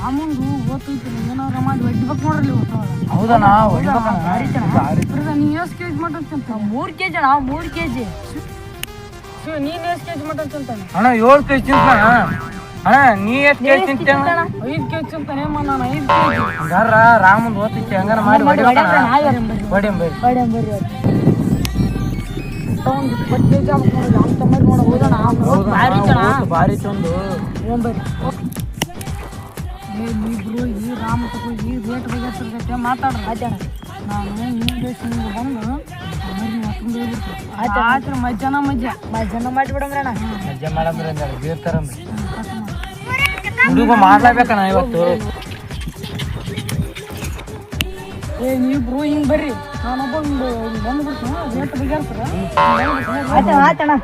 ರಾಮಂದು ಓದ್ತೈತಿ ಏನಾರ ಮಾಡಿ ಒಡ್ಬೇಕು ನೋಡ್ರಿ ಹೌದಣ್ಣ ಹೊಡಿಬೇಕಣ್ಣ ಬ್ರದರ್, ನೀ ಎಷ್ಟು ಕೆ ಜಿ ಮಟನ್ ಮೂರು ಕೆ ಜಿ ಅಣ್ಣ ಮೂರು ಕೆಜಿ. ಜಿ ನೀನ್ ಎಷ್ಟು ಕೆ ಜಿ ಮಟನ್ ತಿಂತಾನೆ ಅಣ್ಣ ಏಳು ಕೆಜಿ ತಿಂತಾನ ಅಣ್ಣ ನೀ ಎಷ್ಟು ಕೆಜಿ ಐದು ಕೆ ಜಿ ತಿಂತಾನೆ ನಾನು ಐದು ಕೆ ಜಿ ಹಂಗಾರ ರಾಮಂದ್ ಓದ್ತೈತಿ ಹಂಗಾರ ಮಾಡಿ ಹೊಡಿಬೇಕಣ್ಣ ಹೊಡಿಯಂ ಬರ್ರಿ ಬಡಿ ಬರ್ರಿ ಒಂದು ಇಪ್ಪತ್ತು ಕೆ ಜಿ ಆಗ್ಬೇಕು ನೋಡ ಭಾರಿ. ಹೌದಣ್ಣ ಭಾರಿ ಚಂದು ಬರ್ರಿ ಏ ನೀಬ್ರು ಈ ರಾಮ ತಗೋ ಈ ರೇಟ್ ಬಗ್ಗೆ ಮಾತಾಡ್ರಿ. ಆಚಾರ ನಾನು ದೇಶದಿಂದ ಬಂದು ಆಯ್ತು ಮಜ್ಜನ ಮಜ್ಜ ಮಜ್ಜಾನ ಮಾಡಿಬಿಡಮ್ರಿ ಅಣ್ಣ. ಮಜ್ಜೆ ಮಾಡಂಬ್ರಿ ಅಂದಾರ. ಬೀರ್ತಾರಂಬ್ರಿ ಹುಡುಗ ಮಾಡ್ಲೇಬೇಕಣ್ಣ ಇವತ್ತು. ಏ ನೀಬ್ರು ಹಿಂಗ್ ಬರ್ರಿ. ನಾನೊಬ್ಬ ಬಂದ್ಬಿಡ್ತೀನಿ. ರೇಟ್ ಬಗ್ಗೆ ಆಯ್ತಣ್ಣ ಆಯ್ತಣ್ಣ.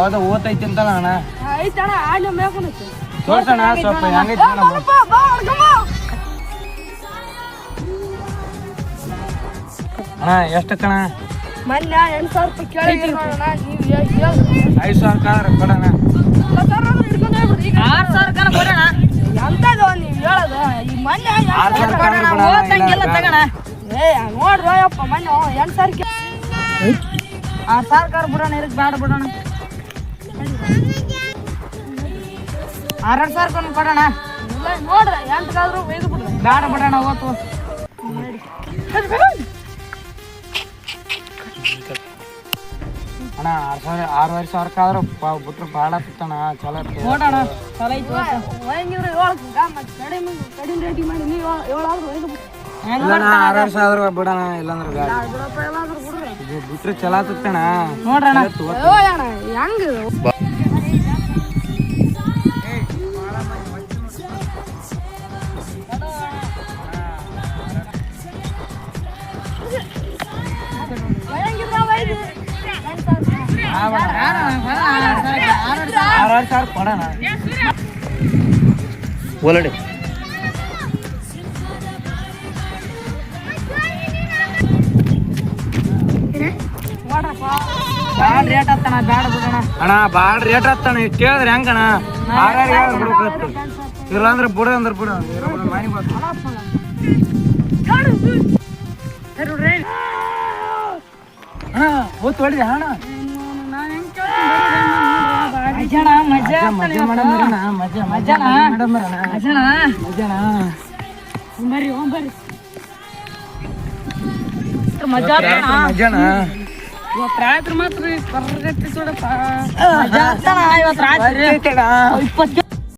ಯಾವ್ದೋ ಓತೈತಿ ಅಂತಲ್ಲ ಅಣ್ಣ. ಐತಣ್ಣ ಆಡ್ಲ ಮೇಕೊಂಡೈತಿ ತೋರ್ಸಣ್ಣ ಸ್ವಲ್ಪ ಹೆಂಗೈತಿ ನೋಡಮ್ಮ. ಅಣ್ಣ ಎಷ್ಟು ಕಣ ಮೊನ್ನೆ ಎಂಟು ಸಾವಿರ ರೂಪಾಯಿ ಕೇಳಿದ್ರಿ ನೋಡೋಣ ನೀವು ಹೇಳಿ ಐದು ಸಾವಿರ ಕಾದ್ರ ಕೊಡಣ ಆರ್ ಸಾವಿರ ಕಣ ಕೊಡೋಣ ಎಂತದು ನೀವು ಹೇಳೋದು? ಈ ಮೊನ್ನೆ ಎಂಟ್ ಆರ್ ಸಾವಿರ ಸಾವಿರ ಕಾದ್ರ ಕೊಡಣ ಓದಂಗೆಲ್ಲ ತಗೋಣ. ಏ ನೋಡ್ರಿ ಅಪ್ಪ ಮೊನ್ನೆ ಎಂಟು ಸಾವಿರ ಕೇ ಆರ್ ಸಾವಿರ ಕರ್ ಬಿಡೋಣ ಇದಕ್ಕೆ ಬೇಡ ಬಿಡೋಣ. ಆರೆರಡು ಸಾವಿರ ಕೊನ್ ಕೊಡೋಣ. ಇಲ್ಲ ನೋಡ್ರಿ ಎಂಟಕ್ಕಾದ್ರೂ ಒಯ್ದು ಬಿಡ್ರಿ. ಬೇಡ ಬಿಡೋಣ ಓತು ಅಣ್ಣ ಆರು ಸಾವಿರ ಆರೂವರೆ ಸಾವಿರಕ್ಕಾದ್ರೂ ಕಾದ್ರ ಬಿಟ್ರೆ ಭಾಳ ಆಗ್ತಣ್ಣ ಚಲೋ ಇರ್ತದೆ. ನೋಡೋಣ ಚಲೋ ಐತಿ ಆರೂವರೆ ಸಾವಿರ ಬಿಡೋಣ ಇಲ್ಲಾಂದ್ರೆ ಬಿಟ್ರೆ ಚಲೋ ಆಗ್ತಣ್ಣ ನೋಡ್ರಣ ಅಯ್ಯೋ ಅಣ್ಣ ಹೆಂಗ್? ಇದು? ಬ್ಯಾಡ ರೇಟ್ ಹತ್ತಣ ಬ್ಯಾಡ ಬಿಡೋಣ. ಅಣ್ಣ ಭಾಳ ರೇಟ್ ಹತ್ತಣ್ಣ. ಇಷ್ಟು ಹೇಳಿದ್ರೆ ಹೆಂಗಣ್ಣ? ಆರಾರು ಹೇಳಿ ಬಿಡ್ಬೇಕು ಇಲ್ಲಾಂದ್ರೆ ಬಿಡ ಅಂದ್ರೆ ಬಿಡು ಮನೆ ಅಣ್ಣ ಓದ್ ಹೊಡ್ರಿ ಅಣ್ಣ. ಅಜ್ಜಣ ಮಜಾ ಮಜಾ ಮಜಾ ಮಜಾ ಮಜಾ ಮಜಾ ಮಜಾನ ಬರ್ರಿ ಬರ್ರಿ. ಮಜಾ ಮಜಾನ ಇವತ್ತು ರಾತ್ರಿ ಮಾತ್ರ ಕರ್ಗತ್ತಿ ಸುಡಪ್ಪ. ಇವತ್ತು ರಾತ್ರಿ. ಇಪ್ಪತ್ತು